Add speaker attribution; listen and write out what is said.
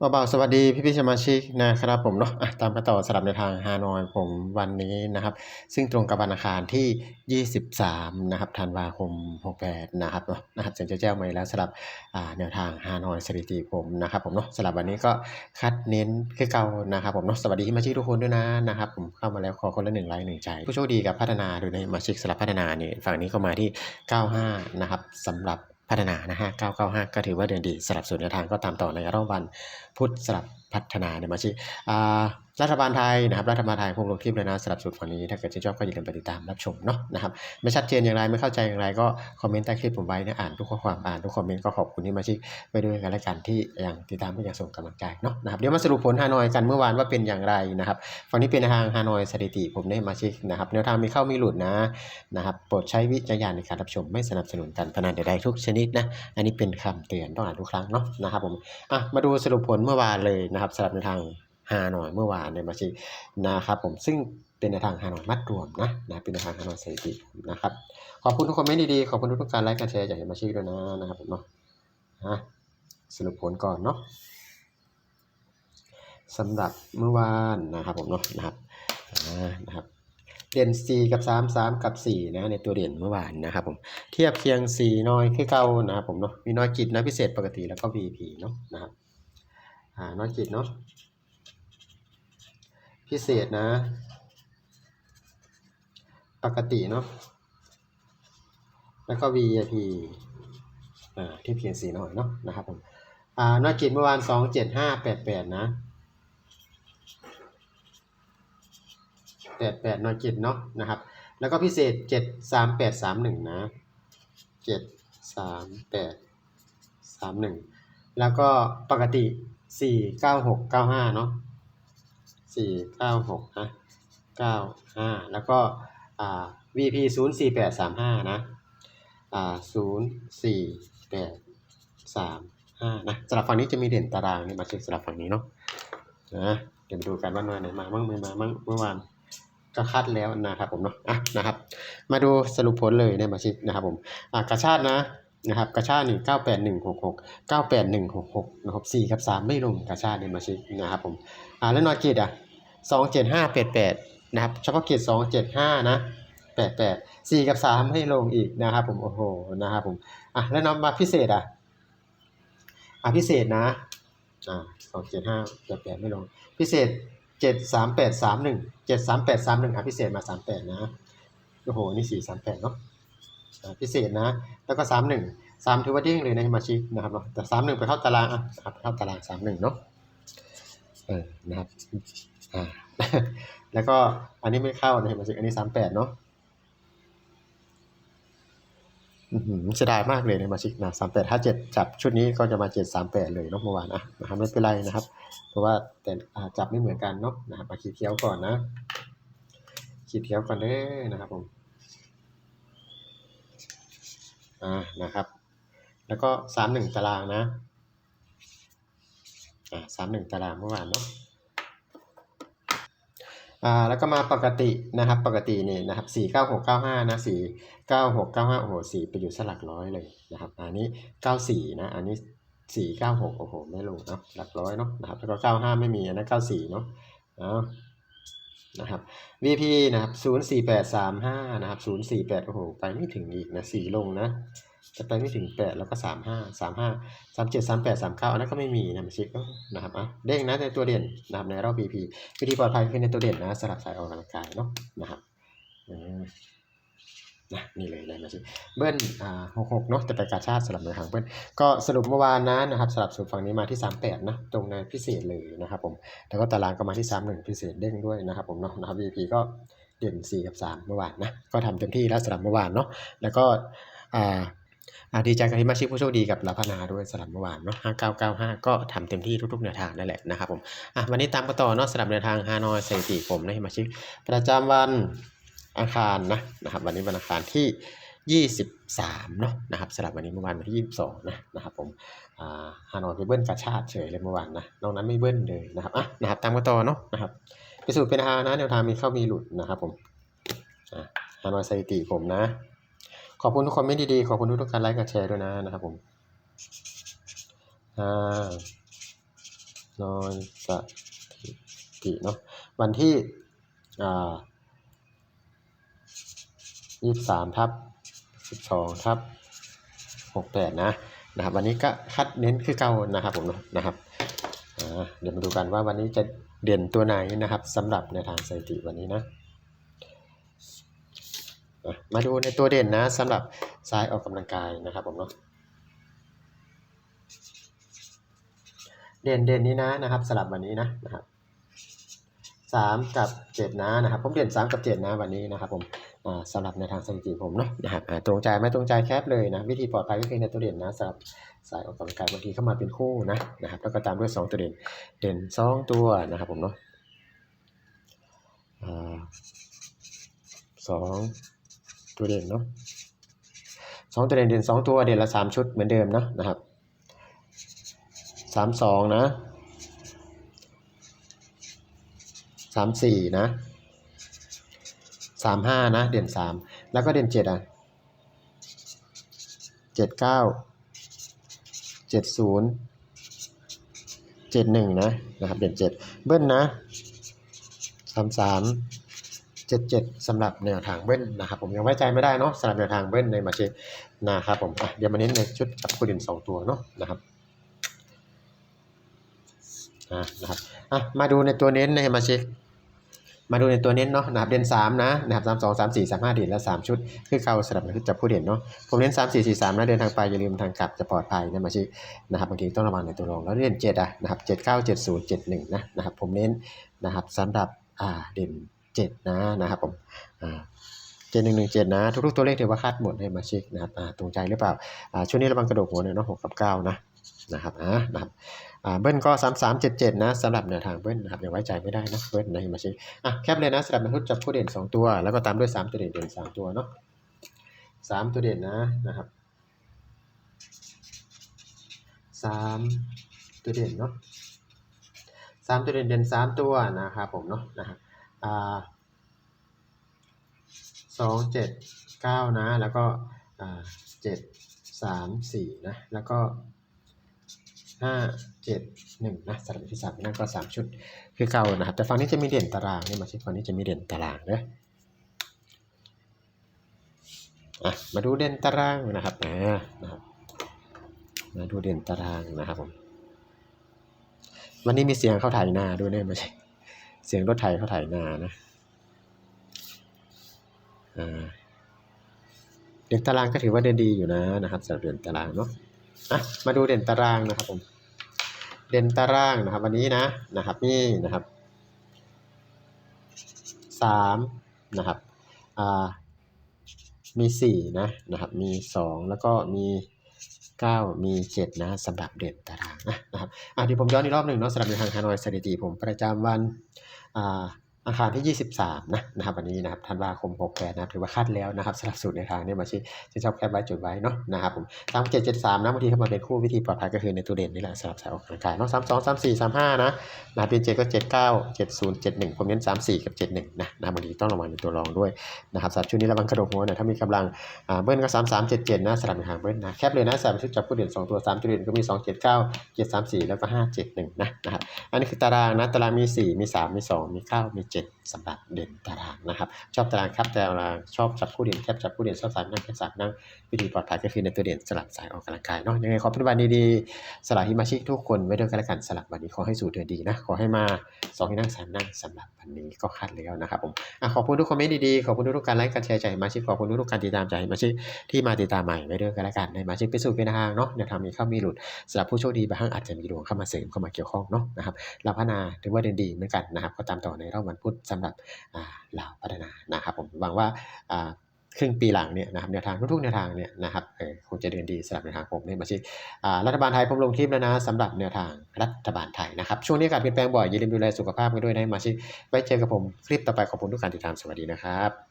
Speaker 1: เบาๆสวัสดีพี่ๆสมาชิกนะครับผมเนาะตามกันต่อสลับในทางฮานอยผมวันนี้นะครับ ซึ่งตรงกับวันอังคารที่ 23 นะครับธันวาคม 68 นะครับเนาะนะครับเซนเจอแจ้วมาแล้วสลับแนวทางฮานอยสถิติผมนะครับผมเนาะสลับวันนี้ก็คัดเน้นคือเก่านะครับผมเนาะสวัสดีที่มาชิกทุกคนด้วยนะนะครับผมเข้ามาแล้วขอคนละหนึ่งไลค์หนึ่งใจ ผู้โชคดีกับพัฒนาดยในมาชิกสลับพัฒนาเนี่ยฝั่งนี้ก็มาที่ 95 นะครับสำหรับ พัฒนานะฮะ995 ก็ถือว่าเดินดีสลับส่วนแนวทางก็ตามต่อในรอบวันพุธสลับพัฒนาเนี่ยมาชีอ่า รัฐบาลไทยนะครับรัฐบาลไทยผมลงคลิปเลยนะสลับสูตรฝั่งนี้ถ้าเกิดชื่นชอบก็อย่าลืมไปติดตามรับชมเนาะนะครับไม่ชัดเจนอย่างไรไม่เข้าใจอย่างไรก็คอมเมนต์ใต้คลิปผมไว้นะอ่านทุกข้อความอ่านทุกคอมเมนต์ก็ขอบคุณที่มาชิไปด้วยกันและกันที่ยังติดตามก็ยังส่งกำลังใจเนาะนะครับเดี๋ยวมาสรุปผลฮานอยกันเมื่อวานว่าเป็นอย่างไรนะครับฝั่งนี้เป็นทางฮานอยสถิติผมได้มาชินะครับแนวทางมีเข้ามีหลุดนะนะครับโปรดใช้วิจารณญาณในการรับชมไม่สนับสนุนการพนันใดๆทุกชนิดนะอันนี้เป็นคำเตือนต้องอ่านทุกครั้งเนาะนะครับผมอะมาดูสรุปผลเมื่อวานเลยนะครับสำหรับในทาง ฮานอยเมื่อวานในมาชินะครับผมซึ่งเป็นในทางฮานอยมัดรวมนะนะเป็นในทางฮานอยสถิตินะครับขอบคุณทุกคอมเมนต์ดีๆขอบคุณทุกการไลค์การแชร์จากมาชิด้วยนะนะครับผมเนาะนะสรุปผลก่อนเนาะสำหรับเมื่อวานนะครับผมเนาะนะครับนะครับเด่น 4 กับ 3 3 กับ 4 นะในตัวเด่นเมื่อวานนะครับผมเทียบเคียง 4 น้อยคือเก่านะครับผมเนาะมีน้อยกิจนะพิเศษปกติแล้วก็ VP เนาะนะครับอ่าน้อยกิจเนาะ พิเศษนะ ปกติเนาะแล้วก็ VIP อ่าที่เพียงสีหน่อยเนาะนะครับผมอ่านอกจิตเมื่อวานสองเจ็ดห้าแปดแปดนะแปดแปดนอกจิตเนาะนะครับ แล้วก็พิเศษเจ็ดสามแปดสามหนึ่งนะเจ็ดสามแปดสามหนึ่งแล้วก็ปกติสี่เก้าหกเก้าห้าเนาะ สี่เก้าหกนะเก้าห้าแล้วก็อ่า VP ศูนย์สี่แปดสามห้านะอ่าศูนย์สี่แปดสามห้านะสำหรับฝั่งนี้จะมีเด่นตารางนี่มาเช็คสำหรับฝั่งนี้เนาะนะเดี๋ยวมาดูกันว่าเมื่วานไหนมาบ้างไม่มาบ้างเมื่อวานก็คัดแล้วนะครับผมเนาะอะนะครับ มาดูสรุปผลเลยเนี่มาช็คนะครับผมอ่ากระชาตินะนะครับกระชาตินี่เก้าแปดหนึ่งหกหกเก้าแปดหนึ่งหกหกนะครับสี่กับสามไม่ลงกระชาติเนี่มาช็คนะครับผมอ่าแล้วนอร์กิดอะ สองเจ็ดห้าแปดแปดนะครับเฉพาะเกียรสองเจ็ดห้านะแปดแปดสี่กับสามให้ลงอีกนะครับผม โอ้โห นะครับผม อะ แล้วน้องมาพิเศษอะ อะ พิเศษนะ อ่าสองเจ็ดห้าแปดแปดไม่ลง พิเศษเจ็ดสามแปดสามหนึ่งเจ็ดสามแปดสามหนึ่งอะ พิเศษมาสามแปดนะ โอ้โห นี่สี่สามแปดเนาะอะพิเศษนะ แล้วก็สามหนึ่งสามถือว่าเด้งเลยในะมาชิกนะครับเนาะแต่สามหนึ่งไปเข้าตารางอะอะไปเข้าตารางสามหนึ่งเนาะเออนะครับ อ่าแล้วก็อันนี้ไม่เข้านะเห็นไหมสิอันนี้สามแปดเนาะอื้อหือเสียดายมากเลยในมาชิกนะสามแปดห้าเจ็ดจับชุดนี้ก็จะมาเจ็ดสามแปดเลยเนาะเมื่อวานอะนะครับไม่เป็นไรนะครับ เพราะว่าแต่จับไม่เหมือนกันเนาะนะครับมาขีดเที่ยวก่อนนะ ขีดเที่ยวก่อนเด้นะครับผมอ่านะครับ แล้วก็สามหนึ่งตารางนะอ่าสามหนึ่งตารางเมื่อวานเนาะ อ่าแล้วก็มาปกตินะครับปกติเนี่ยนะครับสี่เก้าหกเก้าห้านะสี่เก้าหกเก้าห้าโอ้โหสี่ไปอยู่สลักร้อยเลยนะครับอันนี้เก้าสี่นะอันนี้สี่เก้าหกโอ้โหไม่ลงเนาะหลักร้อยเนาะนะครับแล้วก็เก้าห้าไม่มีอันนั้นเก้าสี่เนาะเอา นะครับ VP นะครับศูนย์สี่แปดสามห้านะครับศูนย์สี่แปดโอ้โหไปไม่ถึงอีกนะสี่ลงนะจะไปไม่ถึงแปดแล้วก็สามห้าสามห้าสามเจ็ดสามแปดสามเก้าอันนั้นก็ไม่มีนะมันชิคนะครับอะเด้งนะในตัวเด่นนะครับในรอบ BP วิธีปลอดภัยคือในตัวเด่นนะสลับสายออกกำลังกายเนาะนะครับอืม นะนี่เลยเลยมาชิเบิ้ลอ่าหกหกเนาะแต่ไปกาชาติสลับในทางเบิ้ลก็สรุปเมื่อวานนะนะครับสลับสูตรฝั่งนี้มาที่สามแปดนะตรงในพิเศษเลยนะครับผมแล้วก็ตารางก็มาที่สามหนึ่งพิเศษเด้งด้วยนะครับผมเนาะนะครับ VP ก็เด่นสี่กับสามเมื่อวานนะก็ทำเต็มที่แล้วสำหรับเมื่อวานเนาะแล้วก็อ่าอาดีใจกับที่มาชิกผู้โชคดีกับลาพนาด้วยสลับเมื่อวานเนาะ5995ก็ทำเต็มที่ทุกๆแนวทางนั่นแหละนะครับผมอะวันนี้ตามกันต่อเนาะสลับแนวทางฮานอยสถิติผมนะมาชิกประจำวัน อังคารนะนะครับ วันนี้วันอังคารที่ 23เนาะนะครับสลับวันนี้เมื่อวานวันที่ 22 นะนะครับผมฮานอยไปเบิ้ลกาชาติเฉยเลยเมื่อวานนะนอกนั้นไม่เบิ้ลเลยนะครับอะนะครับตามกันต่อเนาะนะครับไปสู่เป็นฮานะแนวทางมีเข้ามีหลุดนะครับผมฮานอยสถิติผมนะ ขอบคุณทุกคอมเมนต์ดีๆขอบคุณทุกการไลค์การแชร์ด้วยนะนะครับผมอ่านอนสถิติเนาะวันที่อ่า ยี่สิบสามทับสิบสองทับหกแปดนะนะครับ วันนี้ก็คัดเน้นคือเก่านะครับผมเนาะนะครับเดี๋ยวมาดูกันว่าวันนี้จะเด่นตัวไหนนะครับสำหรับในทางสถิติวันนี้นะ มาดูในตัวเด่นนะสำหรับสายออกกำลังกายนะครับผมเนาะเด่นเด่นนี้นะนะครับสลับวันนี้นะนะครับสามกับเจ็ดนะนะครับผมเด่นสามกับเจ็ดนะวันนี้นะครับผม สำหรับในทางสถิติผมเนาะนะครับอ่าตรงใจไม่ตรงใจแคปเลยนะวิธีปลอดภัยก็คือในตัวเด่นนะสำหรับสายออกกำลังกายบางทีเข้ามาเป็นคู่นะนะครับแล้วก็ตามด้วยสองตัวเด่นเด่นสองตัวนะครับผมเนาะอ่าสองตัวเด่นเนาะสองตัวเด่นเด่นสองตัวเด่นละสามชุดเหมือนเดิมเนาะนะครับสามสองนะสามสี่นะ สามห้านะ เด่นสามแล้วก็เด่นเจ็ดอะเจ็ดเก้าเจ็ดศูนย์เจ็ดหนึ่งนะนะครับเด่นเจ็ดเบิ้ลนะสามสามเจ็ดเจ็ดสำหรับแนวทางเบิ้ลนะครับผมยังไว้ใจไม่ได้เนาะสำหรับแนวทางเบิ้ลในมาเชนะครับผมอะเดี๋ยวมาเน้นในชุดจับคู่เด่นสองตัวเนาะนะครับอะนะครับอะมาดูในตัวเน้นในมาเช มาดูในตัวเน้นเนาะนะครับเด่นสามนะนะครับสามสองสามสี่สามห้าเด่นและสามชุด คือเขาสลับชุดจับผู้เด่นเนาะผมเน้นสามสี่สี่สามนะเดินทางไปอย่าลืมทางกลับจะปลอดภัยนะมาช็คนะครับบางทีต้องระวังในตัวรองแล้วเด่นเจ็ดอะนะครับเจ็ดเก้าเจ็ดศูนย์เจ็ดหนึ่งนะนะครับผมเน้นนะครับสำหรับอ่าเด่นเจ็ดนะนะครับผมอ่าเจ็ดหนึ่งหนึ่งเจ็ดนะทุกๆตัวเลขถือว่าคาดหมดให้มาช็คนะครับตรงใจหรือเปล่าช่วงนี้ระวังกระโดดหัวหน่ยเนาะหกกับเก้านะ นะครับอ่านะครับอ่าเบิ้ลก็สามสามเจ็ดเจ็ดนะสำหรับแนวทางเบิ้ลนะครับยังไว้ใจไม่ได้นะเบิ้ลในมาชิอะแคปเลยนะสำหรับนักทุจับผู้เด่นสองตัว แล้วก็ตามด้วยสามตัวเด่นเด่นสามตัวเนาะสามตัวเด่นนะนะครับสามตัวเด่นเนาะสามตัวเด่นเด่นสามตัวนะครับผมเนาะนะครับอ่าสองเจ็ดเก้านะ แล้วก็อ่าเจ็ดสามสี่นะ แล้วก็ ห้าเจ็ดหนึ่งนะสำหรับที่สามนั่นก็สามชุดคือเก่านะครับ แต่ฝั่งนี้จะมีเด่นตารางนี่มาที่ฝั่งนี้จะมีเด่นตารางเนะอะมาดูเด่นตารางนะครับนะครับ มาดูเด่นตารางนะครับผมวันนี้มีเสียงเข้าถ่ายนาด้วยเนี่ยไม่ใช่เสียงรถไถเข้าถ่ายนานะอ่าเด่นตารางก็ถือว่าเด่นดีอยู่นะนะครับสำหรับเด่นตารางเนาะ อะมาดูเด่นตารางนะครับผมเด่นตารางนะครับ วันนี้นะนะครับนี่นะครับสามนะครับอ่ามีสี่นะนะครับมีสองแล้วก็มีเก้ามีเจ็ดนะสำหรับเด่นตารางนะนะครับอะเดี๋ยวผมย้อนอีกรอบหนึ่งเนาะสำหรับในทางฮานอยสถิติผมประจำวันอ่า อังคารที่ 23 นะนะครับวันนี้นะครับธันวาคม68นะครับถือว่าคัดแล้วนะครับสลับสูตรในทางนี้มาชี้ที่ชอบแคปไว้จดไว้เนาะนะครับผมสามเจ็ดเจ็ดสามนะบางทีเข้ามาเป็นคู่วิธีปลอดภัยก็คือในตัวเด่นนี่แหละสลับสายออกกำลังกายเนาะสามสองสามสี่สามห้านะนะเป็นเจ็ดก็เจ็ดเก้าเจ็ดศูนย์เจ็ดหนึ่งผมเน้นสามสี่กับเจ็ดหนึ่งนะนะบางทีต้องระวังในตัวรองด้วยนะครับสำหรับชุดนี้ระวังกระโดดหัวหน่อยถ้ามีกำลังอ่าเบิ้ลก็สามสามเจ็ดเจ็ดนะสลับในทางเบิ้ลนะแคปเลยนะสำหรับชุดจับผู้เด่นสองตัวสามจุดเด่นก็มีสองเจ็ดเก้าเจ็ดสามสี่แล้วก็ห้าเจ็ดหนึ่งนะนะครับอันนี้คือตารางนะตารางมี4มี3มี2มี9มี7สำหรับเด่นตารางนะครับ ชอบตารางครับตารางชอบจับคู่เด่นแคบจับคู่เด่นชอบสายนั่งแคบสายนั่งวิธีปลอดภัยก็คือในตัวเด่นสลับสายออกกำลังกายเนาะยังไงขอเป็นวันดีๆสลับฮิมาชิทุกคนไว้ด้วยกันละกันสลับวันนี้ขอให้สู่เดือนดีนะขอให้มา2ที่นั่งสามนั่งสำหรับวันนี้ก็คัดแล้วนะครับผมอขอบคุณทุกคอมเมนต์ดีๆขอบคุณทุกการไลค์การแชร์ใจฮิมาชิขอบคุณทุกการติดตามใจฮิมาชิที่มาติดตามใหม่ไว้ด้วยกันละกันในมาชิไปสู่เป็นทางเนาะเดี๋ยวทำมีเข้ามีหลุดสำหรับผู้โชคดีบางท่านอาจจะมีดวงเข้ามาเสริมเข้ามาเกี่ยวข้องเนาะนะครับเราพัฒนาถือว่าเด่นดีเหมือนกันนะครับก็ตามต่อในรอบวันพุธสำหรับอ่าเราพัฒนานะครับผมหวังว่าครึ่งปีหลังเนี่ยนะครับแนวทางทุกๆแนวทางเนี่ยนะครับคงจะเดินดีสำหรับแนวทางผมเนี่ยมาชิรัฐบาลไทยผมลงคลิปแล้วนะสำหรับแนวทางรัฐบาลไทยนะครับช่วงนี้อากาศเปลี่ยนแปลงบ่อยอย่าลืมดูแลสุขภาพกันด้วยนะมาชิไว้เจอกับผมคลิปต่อไปขอบคุณทุกการติดตามสวัสดีนะครับ